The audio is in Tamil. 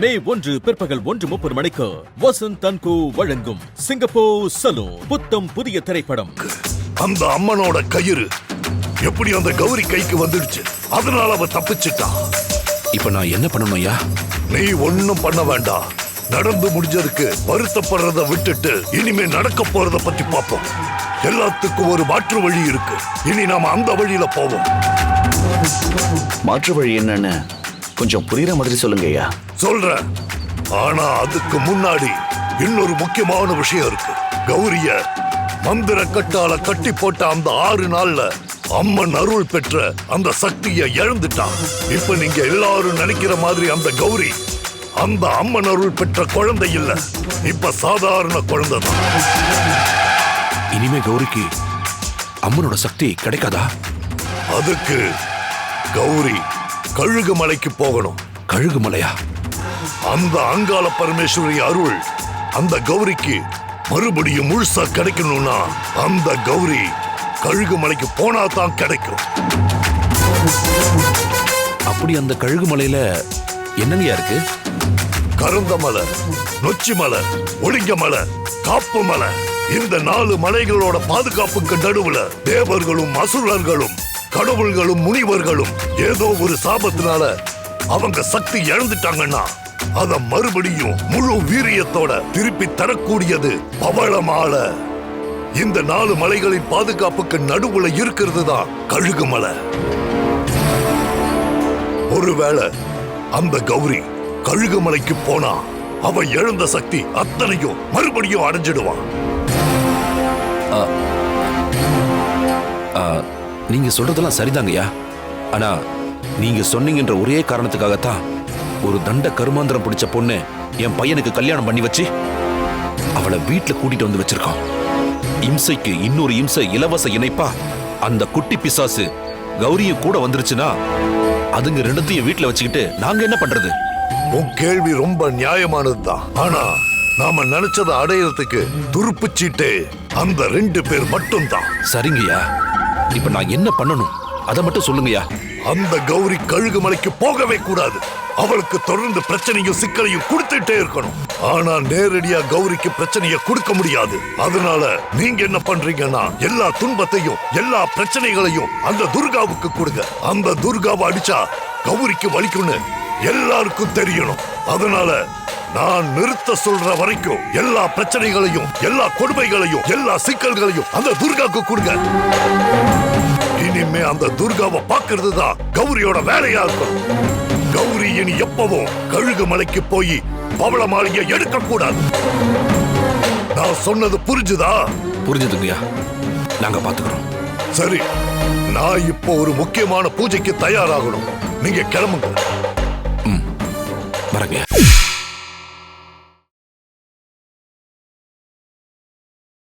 மே ஒன்று பிற்பகல் ஒன்று முப்பது மணிக்கு வசந்த் தன்கு வழங்கும் சிங்கப்பூர் சலூன் புத்தம் புதிய திரைப்படம். அந்த அம்மனோட கயிறு எப்படி அந்த கௌரி கைக்கு வந்துடுச்சு? அதனால அவ தப்பிச்சிட்டா. இப்ப நான் என்ன பண்ணணும் ஐயா? நீ ஒண்ணும் பண்ண வேண்டாம். நடந்து முடிஞ்சதுக்கு வருத்தப்படுறத விட்டுட்டு இனிமே நடக்க போறத பத்தி பார்ப்போம் எல்லாத்துக்கும் ஒரு மாற்று வழி இருக்கு. இனி நாம அந்த வழியில போவோம். மாற்று வழி என்னன்னு? கொஞ்சம் புரியுற மாதிரி சொல்லுங்க ஐயா. சொல்றேன். ஆனா அதுக்கு முன்னாடி இன்னொரு முக்கியமான விஷயம் இருக்கு. கௌரிய மந்திர கட்டால கட்டி போட்ட அந்த ஆறு நாள்ல அம்மன் அருள் பெற்ற அந்த சக்தியை இழந்துட்டான். இப்ப நீங்க எல்லாரும் நினைக்கிற மாதிரி அந்த கௌரி அந்த அம்மன் அருள் பெற்ற குழந்தை இல்ல. இப்ப சாதாரண குழந்தை தான். இனிமே கௌரிக்கு அம்மனோட சக்தி கிடைக்காதா? அதுக்கு கௌரி கழுகு மலைக்கு போகணும். கழுகு மலையா? அந்த அங்காள பரமேஸ்வரி அருள் அந்த கௌரிக்கு மறுபடியும் முழுசா கிடைக்கணும்னா அந்த கௌரி கழுகு மலைக்கு போனா தான் கிடைக்கும். அப்படி அந்த கழுகு மலையில என்னங்கய்யா இருக்கு? கருந்த மலை நொச்சி மலை ஒளிங்க மலை காப்பு மலை. இந்த நாலு மலைகளோட பாதுகாப்புக்கு நடுவுல தேவர்களும் அசுரர்களும் கடவுள்களும் முனிவர்களும் ஏதோ ஒரு சாபத்தினால அவங்க சக்தி இழந்துட்டாங்கன்னா அத மறுபடியும் முழு வீரியத்தோட திருப்பி தரக்கூடியது பவளமால. இந்த நாலு மலைகளின் பாதுகாப்புக்கு நடுவுல இருக்கிறது தான் கழுகு மலை. ஒருவேளை அந்த கௌரி கழுகுமலைக்கு போனா அவ இழந்த சக்தி அத்தனையும் மறுபடியும் அடைஞ்சிடுவான். நீங்க சொல்றதெல்லாம் சரிதாங்கய்யா. ஆனா நீங்க சொன்னீங்கன்ற ஒரே காரணத்துக்காகத்தான் ஒரு தண்ட கருமாந்திரம் பிடிச்ச பொண்ணு என் பையனுக்கு கல்யாணம் பண்ணி வச்சு அவளை வீட்டுல கூட்டிட்டு வந்து வச்சிருக்கோம் இம்சைக்கு இன்னொரு இம்சை இலவச இணைப்பா அந்த குட்டி பிசாசு கௌரியும் கூட வந்துருச்சுன்னா அதுங்க ரெண்டுத்தையும் வீட்டுல வச்சுக்கிட்டு நாங்க என்ன பண்றது? உன் கேள்வி ரொம்ப நியாயமானதுதான். ஆனா நாம நினைச்சதை அடையறதுக்கு துருப்புச் சீட்டே அந்த ரெண்டு பேர் மட்டும்தான். சரிங்கய்யா. இப்ப நான் என்ன பண்ணணும்? அதை மட்டும் சொல்லுங்கயா அந்த கௌரி கழுகு மலைக்கு போகவே கூடாது. அவளுக்கு தொடர்ந்து பிரச்சனையும் சிக்கலையும் கொடுத்துட்டே இருக்கணும். ஆனா நேரடியா கௌரிக்கு பிரச்சனைய கொடுக்க முடியாது. அதனால நீங்க என்ன பண்றீங்கன்னா எல்லா துன்பத்தையும் எல்லா பிரச்சனைகளையும் அந்த துர்காவுக்கு கொடுங்க. அந்த துர்காவை அடிச்சா கௌரிக்கு வலிக்கும்னு எல்லாருக்கும் தெரியணும். அதனால நான் நிறுத்த சொல்ற வரைக்கும் எல்லா பிரச்சனைகளையும் எல்லா கொடுமைகளையும் எல்லா சிக்கல்களையும் அந்த துர்காவுக்கு கொடுங்க. இனிமே அந்த துர்காவை பாக்குறது தான் கௌரியோட வேலையா இருக்கும். கௌரி இனி எப்பவும் கழுகு மலைக்கு போய் பவள மாளிகை எடுக்க கூடாது. நான் சொன்னது புரிஞ்சுதா? புரிஞ்சுதுங்கய்யா. நாங்க பாத்துக்கிறோம். சரி நான் இப்போ ஒரு முக்கியமான பூஜைக்கு தயாராகணும். நீங்க கிளம்புங்க.